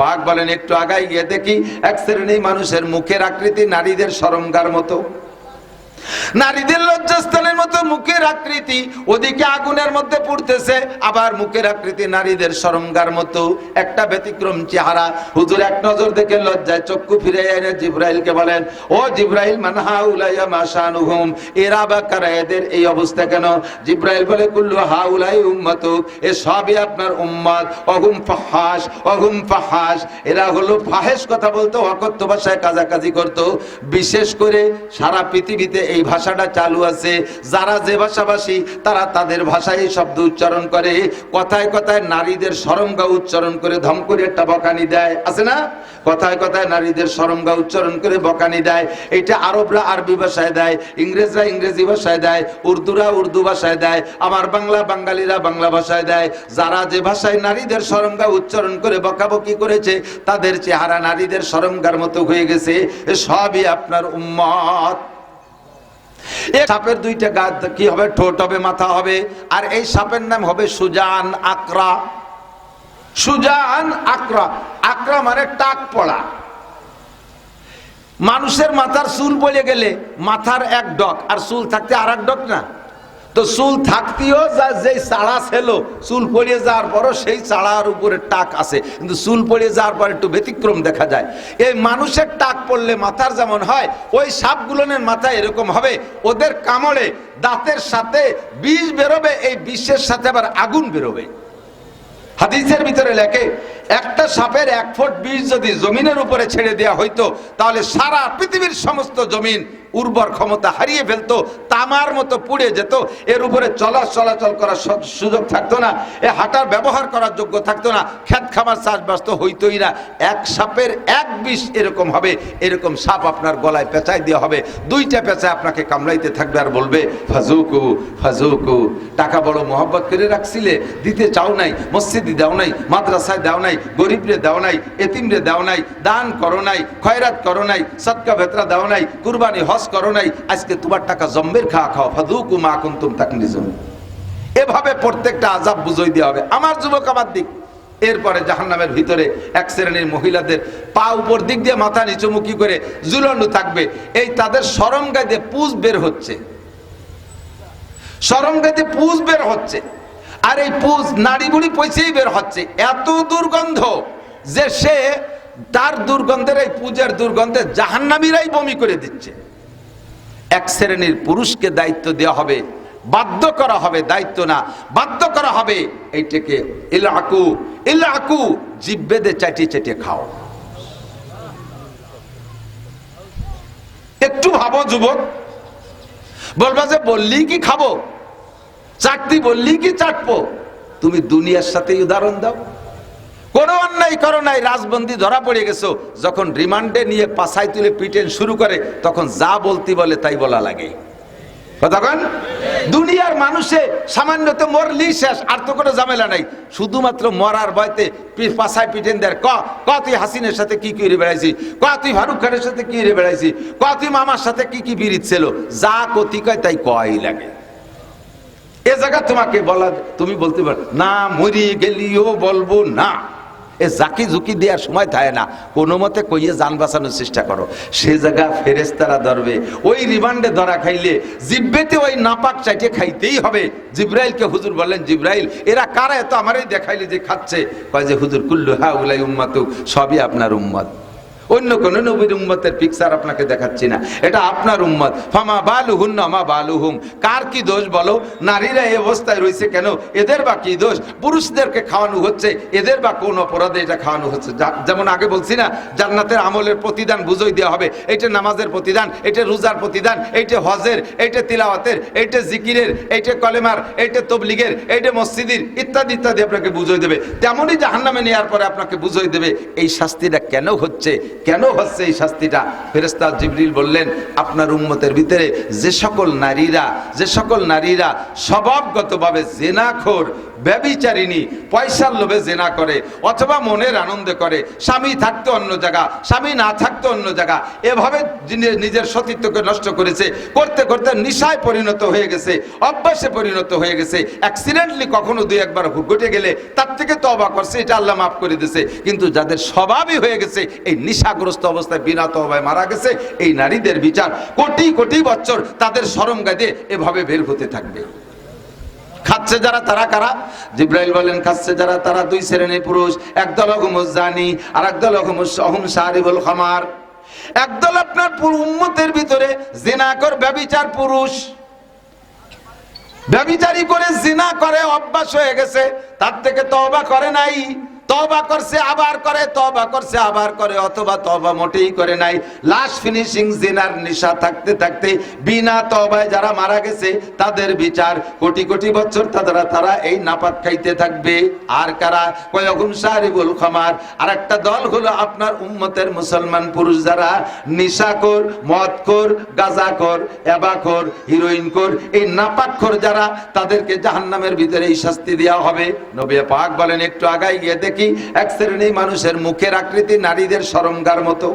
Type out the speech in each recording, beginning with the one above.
পাক বলেন একটু আগাই গিয়ে দেখি এক শ্রেণি মানুষের মুখের আকৃতি নারীদের সরঙ্গার মতো। নারীদের লজ্জাস্থানের মতো মুখের আকৃতি ওদিকে আগুনের মধ্যে পড়তেছে, আবার মুখের আকৃতি নারীদের সরঙ্গার মতো। একটা ব্যতিক্রম চেহারা। হুজুর এক নজর দেখে লজ্জায় চক্ষু ফিরে এনে জিব্রাইলকে বলেন, ও জিব্রাইল মানহা উলাইয়া মাশানুহুম এরা বা কারা, এদের এই অবস্থা কেন? জিব্রাইল বলে, কুল্লু হা উলাই উম্মাতুক, এ সবই আপনার উম্মাদ। অহুম ফাহাস অহুম ফাহাস এরা হলো ফাহেস কথা বলতো, অকথ্য ভাষায় কাজাকাজি করতো। বিশেষ করে সারা পৃথিবীতে এই ভাষাটা চালু আছে। যারা যে ভাষাভাষী, তারা তাদের ভাষায় এই শব্দ উচ্চারণ করে। কথায় কথায় নারীদের সরঙ্গা উচ্চারণ করে ধম করে একটা বকানি দেয়। আছে না? কথায় কথায় নারীদের সরঙ্গা উচ্চারণ করে বকানি দেয়। এটা আরবরা আরবি ভাষায় দেয়, ইংরেজরা ইংরেজি ভাষায় দেয়, উর্দুরা উর্দু ভাষায় দেয় আমার বাংলা বাঙালিরা বাংলা ভাষায় দেয়। যারা যে ভাষায় নারীদের সরঙ্গা উচ্চারণ করে বকাবকি করেছে, তাদের চেহারা নারীদের সরঙ্গার মতো হয়ে গেছে। সবই আপনার উম্মত। সাপের দুইটা গা কি হবে? ঠোঁট হবে, মাথা হবে। আর এই সাপের নাম হবে সুজান আকরা। সুজান আকরা। আকরা মানে টাক পড়া। মানুষের মাথার চুল বলে গেলে মাথার এক ডক, আর চুল থাকতে আর এক ডক না? তো চুল থাকতেও যা যেই চাড়া ছিল, চুল পড়িয়ে যাওয়ার পরও সেই চাড়ার উপরে টাক আছে। কিন্তু চুল পড়িয়ে যাওয়ার পর একটু ব্যতিক্রম দেখা যায়। এই মানুষের টাক পড়লে মাথার যেমন হয়, ওই সাপগুলোনের মাথায় এরকম হবে। ওদের কামড়ে দাঁতের সাথে বিষ বেরোবে, এই বিষের সাথে আবার আগুন বেরোবে। হাদিসের ভিতরে লেখে একটা সাপের এক ফুট বিষ যদি জমিনের উপরে ছেড়ে দেওয়া হইতো, তাহলে সারা পৃথিবীর সমস্ত জমিন উর্বর ক্ষমতা হারিয়ে ফেলতো, তামার মতো পুড়ে যেত, এর উপরে চলা চলাচল করার সুযোগ থাকতো না, এ হাঁটার ব্যবহার করার যোগ্য থাকতো না খ্যাত খামার চাষবাস তো হইতোই না। এক সাপের এক বিষ এরকম হবে, এরকম সাপ আপনার গলায় পেঁচাই দেওয়া হবে, দুইটা পেঁচায় আপনাকে কামড়াইতে থাকবে আর বলবে, ফাজুকু ফাজুকু। টাকা বড় মোহব্বত করে রাখছিলে, দিতে চাও নাই, মসজিদে দাও নাই, মাদ্রাসায় দাও নাই গরিবরে দাও নাই, এতিমরে দাও নাই, দান করো নাই, খয়রাত করো নাই সৎকা ভেতরা দাও নাই, কুরবানি, হজ করো নাই, আজকে তোমার টাকা জম্বের খাওয়া খাও, ফাদুকু মা কুন্তুম তাকনিজুন। এভাবে প্রত্যেকটা আজাব বুঝই দেওয়া হবে। আমার যুবক আমার দিক। এরপরে জাহান্নামের ভিতরে এক শ্রেণির মহিলাদের পা উপর দিক দিয়ে মাথা নিচুমুখী করে ঝুলানো থাকবে। এই তাদের সরম গায়ে পুজ বের হচ্ছে। সরম গায়ে পুজ বের হচ্ছে। আর এই পুজ নাড়ি বুড়ি পয়সেই বের হচ্ছে। এত দুর্গন্ধ যে সে তার দুর্গন্ধের এই পূজার দুর্গন্ধে জাহান্নামীরাই বমি করে দিচ্ছে। এক শ্রেণির পুরুষকে দায়িত্ব দেওয়া হবে, বাধ্য করা হবে, দায়িত্ব না, বাধ্য করা হবে এইটাকে ইলাকু ইলাকু, জিব্বেদে চাটিয়ে চাটিয়ে খাও। একটু ভাবো যুবক, বলবা যে বললি কি খাব? চাকরি বললি কি চাটবো তুমি দুনিয়ার সাথেই উদাহরণ দাও। কোনো অন্যায় করো নাই, রাজবন্দি ধরা পড়ে গেছো। যখন রিমান্ডে নিয়ে পাছায় তুলে পিটেন শুরু করে, তখন যা বলতি বলে তাই বলা লাগে। কতক্ষণ দুনিয়ার মানুষে সামান্য তো মরলি শেষ, আর তো কোনো ঝামেলা নাই। শুধুমাত্র মরার ভয়তে পি- পাছায় পিটেন দেয় ক ক তুই হাসিনের সাথে কি কি রে বেড়াইছি ক তুই ফারুক খানের সাথে কি রে বেড়াইছি ক তুই মামার সাথে কি কি বিরিত ছিল? যা কতি কয় তাই কয় লাগে। এ জায়গা তোমাকে বলা তুমি বলতে পারো, না, মরি গেলিও বলব না। এ জাকি ঝুঁকি দেওয়ার সময় থাকে না। কোনো মতে কইয়ে যান বাঁচানোর চেষ্টা করো। সে জায়গা ফেরেস্তারা ধরবে। ওই রিমান্ডে ধরা খাইলে জিব্বেতে ওই নাপাক চাইটে খাইতেই হবে। জিব্রাইলকে হুজুর বললেন, জিব্রাইল, এরা কারা? এত আমারই দেখাইলে যে খাচ্ছে। কয় যে, হুজুর, কুল্লু হা উলাই উম্মাতুক, সবই আপনার উম্মত। অন্য কোন নবীর উম্মতের পিকচার আপনাকে দেখাচ্ছি না। এটা আপনার উম্মত। ফামা বালু হুন্না মা বালু হুম কার কি দোষ বলো? নারীরা এই অবস্থায় রয়েছে কেন? এদের বা কি দোষ? পুরুষদেরকে খাওয়ানো হচ্ছে। এদের বা কোন অপরাধে এটা খাওয়ানো হচ্ছে? যেমন আগে বলছি না, জান্নাতের আমলের প্রতিদান বুঝই দেওয়া হবে। এইটা নামাজের প্রতিদান, এইটা রোজার প্রতিদান, এইটা হজের, এইটা তিলাওয়াতের, এইটা জিকিরের, এইটা কলেমার, এইটা তবলিগের, এইটা মসজিদের ইত্যাদি ইত্যাদি আপনাকে বুঝই দেবে। তেমনই জাহান্নামে নেওয়ার পরে আপনাকে বুঝই দেবে, এই শাস্তিটা কেন হচ্ছে? কেন হচ্ছে এই শাস্তিটা? ফেরেস্তা জিবরিল বললেন, আপনার উম্মতের ভিতরে যে সকল নারীরা, যে সকল নারীরা স্বভাবগতভাবে জেনাখোর ব্যবিচারিণী, পয়সার লোভে জেনা করে, অথবা মনের আনন্দে করে, স্বামী থাকতে অন্য জায়গা, স্বামী না থাকতে অন্য জায়গা, এভাবে নিজের সতীত্বকে নষ্ট করেছে, করতে করতে নিশায় পরিণত হয়ে গেছে, অভ্যাসে পরিণত হয়ে গেছে অ্যাক্সিডেন্টলি কখনো দুই একবার ঘটে গেলে তার থেকে তো অবাক করছে, এটা আল্লাহ মাফ করে দিছে কিন্তু যাদের স্বভাবই হয়ে গেছে, এই নিশাগ্রস্ত অবস্থায় বিনা তবায় মারা গেছে, এই নারীদের বিচার কোটি কোটি বছর তাদের সরম গায়ে এভাবে বের হতে থাকবে। খাচ্ছে যারা, তারা কারা? জিব্রাইল বলেন খাচ্ছে যারা, তারা দুই শ্রেণির পুরুষ। একদল হুমুস জানি আর একদল হুমুস অহম সারিবুল খামার। একদল আপনার পুরো উম্মতের ভিতরে জিনাকর ব্যবিচার পুরুষ। ব্যবিচারী করে জিনা করে, অভ্যাস হয়ে গেছে, তার থেকে তওবা করে নাই। তবা করছে, আবার করে তবা করছে, আবার করে, অথবা তবা মোটেই করে নাই। লাস্ট ফিনিশিং জিনার নিশা থাকতে থাকতে বিনা তবায় যারা মারা গেছে, তাদের বিচার কোটি কোটি বছর তারা তারা এই নাপাক খাইতে থাকবে। আর কারা? কয়গুম সারিবুল খামার। আর একটা দল হলো আপনার উম্মতের মুসলমান পুরুষ যারা নিশাকর মদখোর গাজাখোর এবাখোর হিরোইনখোর এই নাপাকখোর যারা, তাদেরকে জাহান্নামের ভিতরে এই শাস্তি দেওয়া হবে। নবী পাক বলেন, একটু আগাই গিয়ে দেখি এক শ্রেণি মানুষের মুখের আকৃতি নারীদের সরঙ্গার মতো।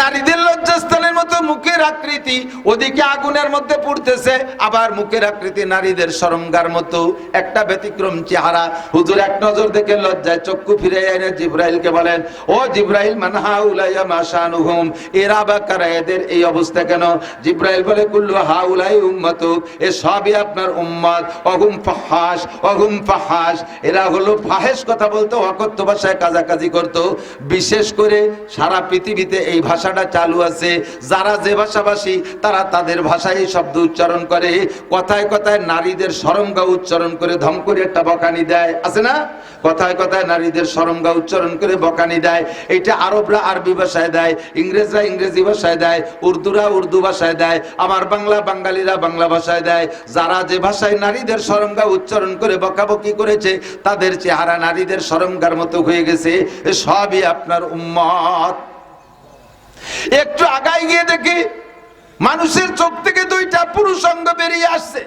নারীদের লজ্জাস্থানের মতো মুখের আকৃতি ওদিকে আগুনের মধ্যে পড়তেছে, আবার মুখের আকৃতি নারীদের সরঙ্গার মতো। একটা ব্যতিক্রম চেহারা। হুজুর এক নজর দেখে লজ্জায় চক্ষু ফিরে এনে জিব্রাইলকে বলেন, ও জিব্রাইল মানহা উলাইয়া মাশানুহুম এরা বা কারা, এদের এই অবস্থা কেন? জিব্রাইল বলে, কুল্লু হা উলাই উম্মাতুক এ সবই আপনার উম্মত অহুম ফাহাস অহুম ফাহাস এরা হলো ফাহেস কথা বলতো, অকথ্য ভাষায় কাজাকাজি করতো। বিশেষ করে সারা পৃথিবীতে এই ভাষাটা চালু আছে। যারা যে ভাষাভাষী, তারা তাদের ভাষায় এই শব্দ উচ্চারণ করে। কথায় কথায় নারীদের সরঙ্গা উচ্চারণ করে ধম করে একটা বকানি দেয়। আছে না? কথায় কথায় নারীদের সরঙ্গা উচ্চারণ করে বকানি দেয়। এটা আরবরা আরবি ভাষায় দেয়, ইংরেজরা ইংরেজি ভাষায় দেয়, উর্দুরা উর্দু ভাষায় দেয় আমার বাংলা বাঙালিরা বাংলা ভাষায় দেয়। যারা যে ভাষায় নারীদের সরঙ্গা উচ্চারণ করে বকাবকি করেছে, তাদের চেহারা নারীদের সরঙ্গার মতো হয়ে গেছে। সবই আপনার উম্মত। একটু আগায় গিয়ে দেখি মানুষের চোখ থেকে দুইটা পুরুষ অঙ্গ বেরিয়ে আসছে।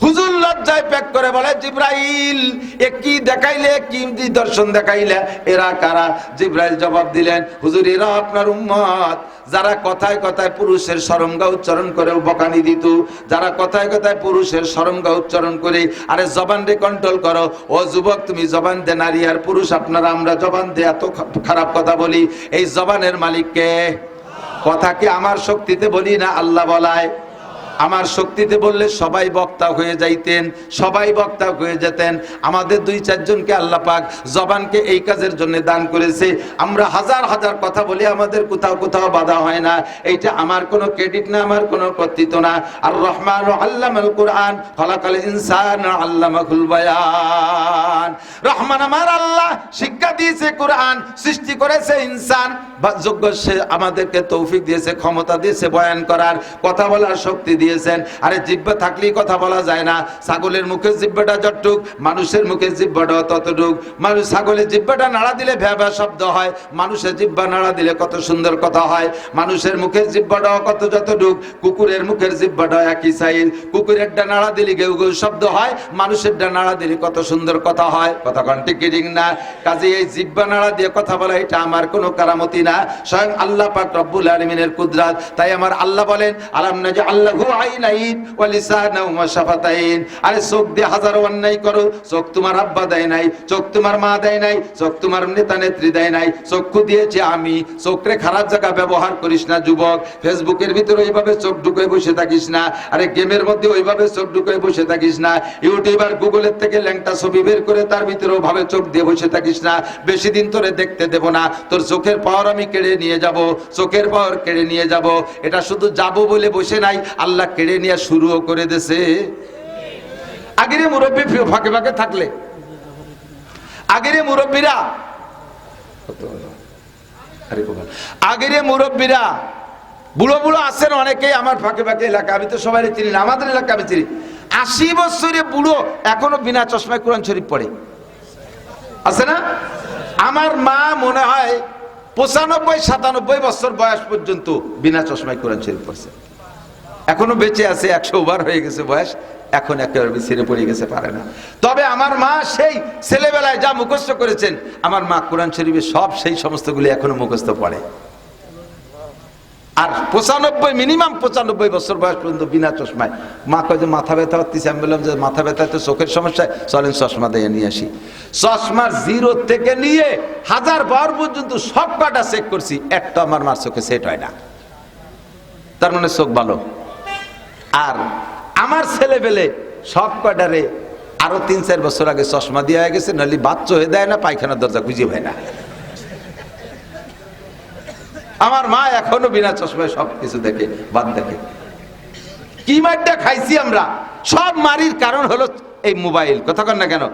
হুজুর লজ্জায় প্যাক করে বলে, জিব্রাইল, এ কি দেখাইলে, কি দর্শন দেখাইলে? এরা কারা? জিব্রাইল জবাব দিলেন, হুজুর, এরা আপনার উম্মত। যারা কথায় কথায় পুরুষের সরঙ্গা উচ্চারণ করে বকানি দিত, যারা কথায় কথায় পুরুষের সরঙ্গা উচ্চারণ করে, আরে জবান রে কন্ট্রোল করো। ও যুবক, তুমি জবান দে নারী আর পুরুষ, আপনারা আমরা জবান দে এত খারাপ কথা বলি। এই জবানের মালিককে? কথা কি আমার শক্তিতে বলি না আল্লাহ বলায়? আমার শক্তিতে বললে সবাই বক্তা হয়ে যাইতেন, সবাই বক্তা হয়ে যেতেন। আমাদের দুই চারজনকে আল্লাহ পাক জবানকে এই কাজের জন্য দান করেছে। আমরা হাজার হাজার কথা বলি, আমাদের কোথাও কোথাও বাধা হয় না। এইটা আমার কোনো ক্রেডিট না, আমার কোনো কর্তৃত্ব না। আর রহমান আল্লামাল কোরআন ফলাকাল ইনসান আল্লামাকুল বায়ান। রহমান আমার আল্লাহ শিক্ষা দিয়েছে কোরআন, সৃষ্টি করেছে ইনসান। বা যোগ্য সে আমাদেরকে তৌফিক দিয়েছে, ক্ষমতা দিয়েছে, বয়ান করার, কথা বলার শক্তি দিয়েছেন। আরে জিব্বা থাকলেই কথা বলা যায় না। ছাগলের মুখে জিব্বাটা যতটুক, মানুষের মুখে জিব্বাটা ততটুক। মানুষ ছাগলের জিব্বাটা নাড়া দিলে ভ্যা ভ্যা শব্দ হয়। মানুষের জিব্বা নাড়া দিলে কত সুন্দর কথা হয়। মানুষের মুখের জিব্বাটাও কত যতটুক, কুকুরের মুখের জিব্বাটা একই সাইজ কুকুরের ডা নাড়া দিলে গেউ গেউ শব্দ হয়। মানুষের ডা নাড়া দিলে কত সুন্দর কথা হয়। কথা কন্টি কিরিং না? কাজে এই জিব্বা নাড়া দিয়ে কথা বলা, এটা আমার কোনো কারামতি না। স্বয়ং আল্লাহ পাক রব্বুল আলমিনের কুদরাত। তাই আমার আল্লাহ বলেন, আলাম না যে আল্লাহ আইনাইন ওয়া ওয়া শাফাতাইন। আরে চোখ দিয়ে হাজারো অন্যায় করো, চোখ তোমার আব্বা দেয় নাই, চোখ তোমার মা দেয় নাই, চোখ তোমার নেতা নেত্রী দেয় নাই। চক্ষু দিয়েছে আমি, চোখরে খারাপ জায়গা ব্যবহার করিস না, যুবক। ফেসবুকের ভিতরে ওইভাবে চোখ ঢুকে বসে থাকিস না, আরে গেমের মধ্যে ওইভাবে চোখ ঢুকে বসে থাকিস না ইউটিউবার গুগলের থেকে ল্যাংটা ছবি বের করে তার ভিতরে ওভাবে চোখ দিয়ে বসে থাকিস না, বেশি দিন তোরে দেখতে দেব না, তোর চোখের পাওয়ার আমি কেড়ে নিয়ে যাব, চোখের পাওয়ার কেড়ে নিয়ে যাব। এটা শুধু যাব বলে বসে নাই, আল্লাহ কেড়ে নিয়ে শুরুও করে দেছে আগের মুরব্বী ফাঁকে ফাঁকে থাকলে। আগের মুরব্বীরা আগের মুরব্বীরা বুড়ো বুড়ো আছেন অনেকেই, আমার ফাঁকে ফাঁকে এলাকা, আমি তো সবাই চিনি না, আমাদের এলাকা আমি চিনি। আশি বছরে বুড়ো এখনও বিনা চশমায় কোরআন শরীফ পড়ে। আছে না? আমার মা মনে হয় পঁচানব্বই সাতানব্বই বছর বয়স পর্যন্ত বিনা চশমায় কোরআন শরীফ পড়ছে। এখনও বেঁচে আছে, একশো ওভার হয়ে গেছে বয়স, এখন একেবারে ছেড়ে পড়ে গেছে, পারে না। তবে আমার মা সেই ছেলেবেলায় যা মুখস্থ করেছেন, আমার মা কোরআন শরীফে সব সেই সমস্তগুলি এখনও মুখস্থ পড়ে। আর পঁচানব্বই, মিনিমাম পঁচানব্বই বছর বয়স পর্যন্ত বিনা চশমায়। মা কয় যে, মাথা ব্যথা হচ্ছে আমি বললাম যে, মাথা ব্যথা তো চোখের সমস্যা। চলেন চশমা দিয়ে নিয়ে আসি। চশমার জিরো থেকে নিয়ে হাজার বার পর্যন্ত সব কটা চেক করছি, একটা আমার মার চোখে সেট হয় না। তার মানে চোখ ভালো। আর আমার ছেলে পেলে সব কটারে আরও তিন, চার বছর আগে চশমা দিয়ে গেছে, নাহলে বাচ্চা হয়ে দেয় না, পায়খানার দরজা খুঁজে হয় না। আমার মা এখনও বিনা চশমায় সব কিছু দেখে, বাদ দেখে। কি মারটা খাইছি আমরা? সব মারির কারণ হলো এই মোবাইল। কথা কন না কেন?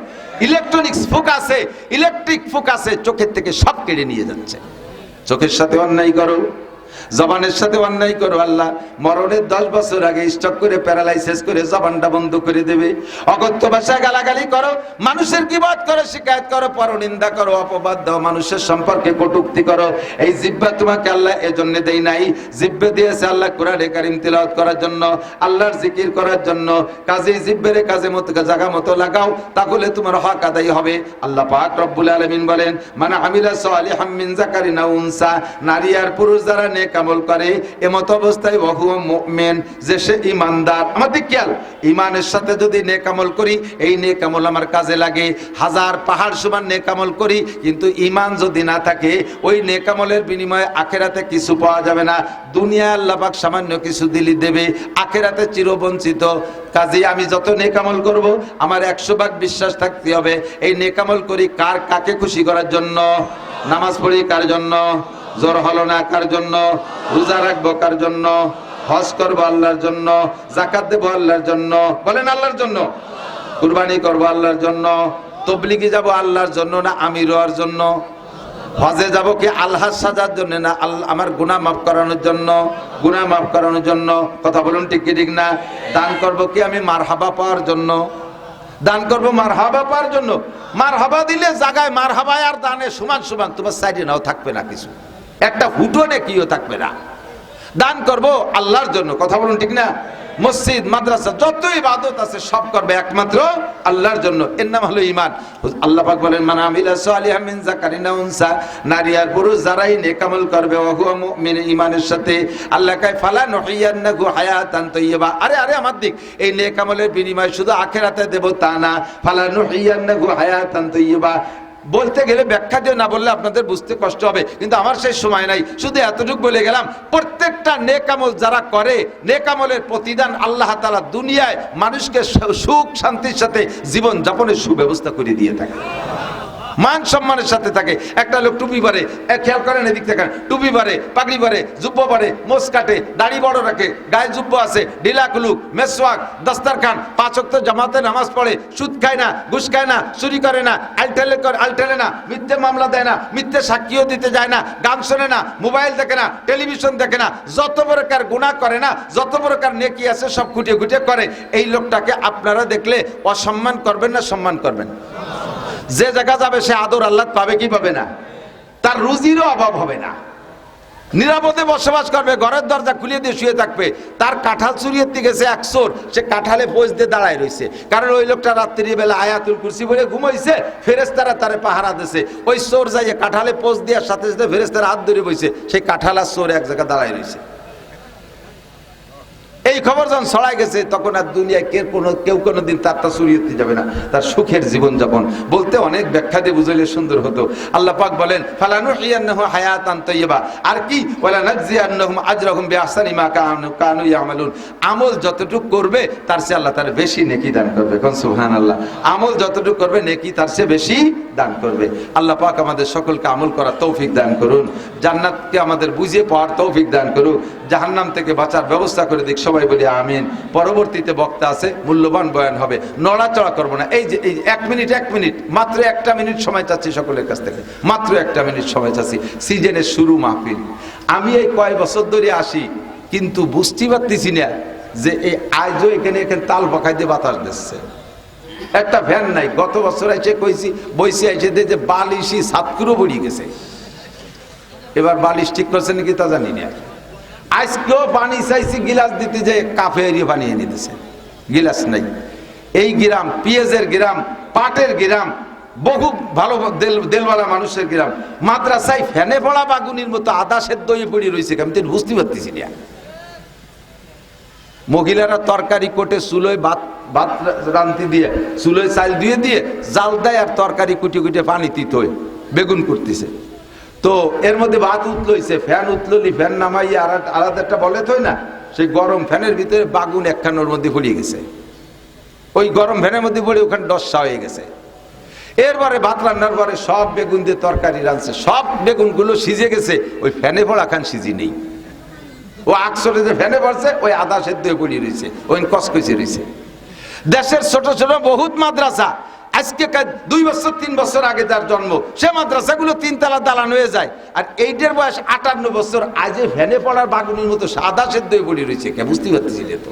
ইলেকট্রনিক্স ফোকাসে ইলেকট্রিক ফোকাসে চোখের থেকে সব কেড়ে নিয়ে যাচ্ছে। চোখের সাথে অন্যায় করো। জবানের সাথে অন্যায় করো আল্লাহ। মরণের দশ বছর আগে স্টক করে প্যারালাইসিস করে জবানটা বন্ধ করে দেবে। অগত্য ভাষায় গালাগালি করো, মানুষের কিবাদ করো, শিকায়ত করো, পরনিন্দা করো, অপবাদ দাও, মানুষের সম্পর্কে কটুক্তি করো। এই জিব্বা তোমাকে আল্লাহ এজন্য দেই নাই। জিব্বে দিয়েছে আল্লাহ কোরআনে কারিম তিলাওয়াত করার জন্য, আল্লাহর জিকির করার জন্য। কাজে জিব্বের কাজে মতো জায়গা মতো লাগাও, তাহলে তোমার হক আদায় হবে। আল্লাহ পাক রব্বুল আলামিন বলেন মানে আমিলা সালিহাম মিন যাকারিন উনসা। নারী আর পুরুষ যারা নেক আমল করে এমত অবস্থায় বহু মুমিন যে সে ইমানদার আমাদের খেয়াল ইমানের সাথে যদি নেক আমল করি, এই নেক আমল আমার কাজে লাগে। হাজার পাহাড় সমান নেক আমল করি, কিন্তু ইমান যদি না থাকে, ওই নেক আমলের বিনিময়ে আখেরাতে কিছু পাওয়া যাবে না। দুনিয়া আল্লাহ পাক সামান্য কিছু দিলি দেবে, আখেরাতে চিরবঞ্চিত। কাজে আমি যত নেকামল করব, আমার একশো ভাগ বিশ্বাস থাকতে হবে, এই নেকামল করি কার কাকে খুশি করার জন্য? নামাজ পড়ি কার জন্য? জ্বর হলো না কার জন্য? রোজা রাখব কার জন্য? হজ করব আল্লাহর জন্য? জাকাত দেবো আল্লাহর জন্য? বলেন আল্লাহর জন্য। কুরবানি করব আল্লাহর জন্য? তবলিগি যাব আল্লাহর জন্য না আমি রোয়ার জন্য? হজে যাব কি আল্লাহ সাজার জন্য না আল্লাহ আমার গুণা মাফ করানোর জন্য? গুনাহ মাফ করানোর জন্য? কথা বলুন ঠিক কি ঠিক না? দান করব কি আমি মার হাবা পাওয়ার জন্য? দান করব মার হাবা পাওয়ার জন্য? মার হাবা দিলে জায়গায় মার হাবায় আর দানে সমান সমান তোমার সাইডে নাও থাকবে না কিছু। একটা হুটনে কিও থাকবে না। দান করব আল্লাহর জন্য। কথা বলুন ঠিক না? মসজিদ, মাদ্রাসা যত ইবাদত আছে, সব করবে একমাত্র আল্লাহর জন্য। এর নাম হলো ইমান আল্লাহ পাক বলেন মানে আমিলা সালিহা মিন যাকারিনা উনসা নারী আর পুরুষ যারাই নেক আমল করবে ওয়া হুয়া মুমিন ইমানের সাথে। আল্লাহ কাই ফালা নহিয়ান্নাহু হায়াতান তাইয়্যিবা আরে আরে, আমার দিক। এই নেক আমলের বিনিময় শুধু আখিরাতে দেব তা না। ফালা নহিয়ান্নাহু হায়াতান তাইয়্যিবা বলতে গেলে ব্যাখ্যা দিয়ে না বললে আপনাদের বুঝতে কষ্ট হবে। কিন্তু আমার সেই সময় নাই। শুধু এতটুকু বলে গেলাম, প্রত্যেকটা নেকামল যারা করে নেকামলের প্রতিদান আল্লাহ তালা দুনিয়ায় মানুষকে সুখ, শান্তির সাথে জীবন যাপনের সুব্যবস্থা করে দিয়ে থাকে। মান সম্মানের সাথে থাকে। একটা লোক টুপি পারে খেয়াল করেন এদিক থেকে, টুপি পারে, পাগড়ি পারে, জুব্ব পারে মোস কাটে, দাড়ি বড় রাখে, গায়ে জুব্ব আছে ঢিলা কুলুক মেসওয়াক, দস্তারখান, পাঁচ ওয়াক্ত জামাতে নামাজ পড়ে, সুদ খায় না, ঘুষ খায় না, চুরি করে না, আলটেলে করে, আলটেলে না, মিথ্যে মামলা দেয় না, মিথ্যে সাক্ষীও দিতে যায় না, গান শোনে না, মোবাইল দেখে না, টেলিভিশন দেখে না, যত প্রকার গুণা করে না, যত প্রকার নেকি আছে, সব খুঁটিয়ে খুঁটিয়ে করে। এই লোকটাকে আপনারা দেখলে অসম্মান করবেন না সম্মান করবেন? যে জায়গা যাবে, সে আদর আল্লাহ পাবে, কি পাবে না? তার রুজিরও অভাব হবে না। নিরাপদে বসবাস করবে, ঘরের দরজা খুলিয়ে দিয়ে শুয়ে থাকবে। তার কাঁঠাল চুরিয়ে দিকে সে এক চোর সে কাঁঠালে পোজ দিয়ে দাঁড়ায় রয়েছে। কারণ ওই লোকটা রাত্রি বেলা আয়াতুল কুরসি বলে ঘুমাইছে ফেরেস্তারা তারে পাহারা দিছে। ওই চোর যাইয়ে কাঁঠালে পোজ দেওয়ার সাথে সাথে ফেরেস্তারা হাত ধরে বইছে, সেই কাঁঠাল আর এক জায়গায় দাঁড়ায় রয়েছে। এই খবর যখন ছড়াই গেছে, তখন আর দুনিয়ায় কে কোনো, কেউ কোনো দিন তার তা সুরিয়তে যাবে না। তার সুখের জীবন যাপন বলতে অনেক ব্যাখ্যা দিয়ে বুঝাইলে সুন্দর হতো। আল্লাহ পাক বলেন ফালানু হিয়ান্নাহু হায়াতান তাইয়্যিবা। আর কি ওয়ালা নাজিয়ান্নাহুম আজরাহুম বিআহসানি মা কানু কানু ইয়ামালুন। আমল যতটুকু করবে, তার চেয়ে আল্লাহ তার বেশি নেকি দান করবে। কোন সুবহানাল্লাহ। আমল যতটুকু করবে, নেকি তার চেয়ে বেশি দান করবে। আল্লাহ পাক আমাদের সকলকে আমল করার তৌফিক দান করুন। জান্নাতকে আমাদের বুঝিয়ে পাওয়ার তৌফিক দান করুন জাহান্নাম থেকে বাঁচার ব্যবস্থা করে দিক। সবাই বলি আমিন। পরবর্তীতে বক্তা আছে, মূল্যবান বয়ান হবে। নড়াচড়া করব না। এই যে, এই এক মিনিট এক মিনিট। মাত্র একটা মিনিট সময় চাচ্ছি সকলের কাছ থেকে। মাত্র একটা মিনিট সময় চাচ্ছি। সিজনের শুরু মাহফিল। আমি এই কয় বছর ধরে আসি, কিন্তু বুঝতে পারতেছি না যে এই আজও এখানে এখানে তাল পাখাই দিয়ে বাতাস দিচ্ছে। একটা ভ্যান নাই। গত বছর এসে কইছি বইসি এসে দিয়ে যে বালিশি সাতকুরো বড়িয়ে গেছে। এবার বালিশ ঠিক করছে নাকি তা জানি না। আজকেও পানি চাইছি, গিলাস দিতে যে কাফে এরিয়ে বানিয়ে নিতেছে। গিলাস নাই। এই গ্রাম, পিঁয়াজের গ্রাম, পাটের গ্রাম, বহু ভালো দেল, দেলওয়ালা মানুষের গ্রাম। মাদ্রাসায় ফ্যানে পড়া বাগুনির মতো আদা সেদ্ধ হয়ে পড়ে রয়েছে আমি তো বুঝতে পারতেছি না। মহিলারা তরকারি কোটে চুলোয় ভাত ভাত রান্তি দিয়ে চুলোয় চাল দিয়ে দিয়ে জাল দেয় আর তরকারি কুটি কুটে পানি তিত হয়ে বেগুন করতেছে। তো এর মধ্যে ভাত উতলইছে ফ্যান উতললি, ফ্যান নামাইয়ে আর আলাদা একটা বলে থই না, সেই গরম ফ্যানের ভিতরে বাগুন একখানোর মধ্যে পড়িয়ে গেছে। ওই গরম ফ্যানের মধ্যে পড়ে ওখানে ডসা হয়ে গেছে। এরপরে ভাত রান্নার পরে সব বেগুন দিয়ে তরকারি রাঁধছে। সব বেগুনগুলো সিজে গেছে, ওই ফ্যানে পড়া খান সিজি নেই। ও আকসরে যে ফ্যানে পড়ছে, ওই আদা সেদ্ধ পড়িয়ে রয়েছে ওই কসকসে রয়েছে দেশের ছোট ছোট বহুত মাদ্রাসা আজকে দুই বছর, তিন বছর আগে যার জন্ম, সে মাদ্রাসাগুলো তিনতলা দালান হয়ে যায়। আর এইটার বয়স আটান্ন বছর, আজে ফ্যানে পড়ার বাগুনির মতো সাদা সেদ্ধ হয়ে পড়ে রয়েছে কে? বুঝতে পারতেছি যে তো।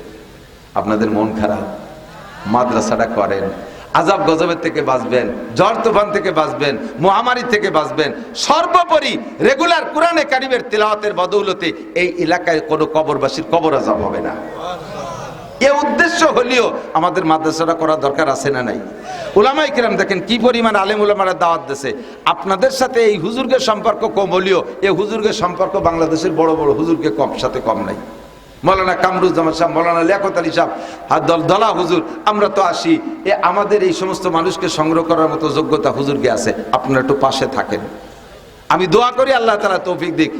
আপনাদের মন খারাপ। মাদ্রাসাটা করেন। আজাব গজবের থেকে বাঁচবেন ঝড় তুফান থেকে বাঁচবেন, মহামারী থেকে বাঁচবেন। সর্বোপরি রেগুলার কোরআনে কারিমের তেলাওয়াতের বদৌলতে এই এলাকায় কোনো কবরবাসীর কবর আজাব হবে না। এ উদ্দেশ্য হলেও আমাদের মাদ্রাসাটা করার দরকার আছে না নাই? উলামাই কিরাম দেখেন কি পরিমাণ আলেম উলামারা দাওয়াত দিছে। আপনাদের সাথে এই হুজুরগের সম্পর্ক কম হলেও এই হুজুরগের সম্পর্ক বাংলাদেশের বড় বড় হুজুরকে কম, সাথে কম নাই। মৌলানা কামরুজ্জামান সাহেব, মৌলানা লিয়াকত আলী সাহেব, আর দল দলা হুজুর, আমরা তো আসি। এ আমাদের এই সমস্ত মানুষকে সংগ্রহ করার মতো যোগ্যতা হুজুরকে আছে। আপনারা একটু পাশে থাকেন। আমি দোয়া করি আল্লাহ তালা তৌফিক দিক।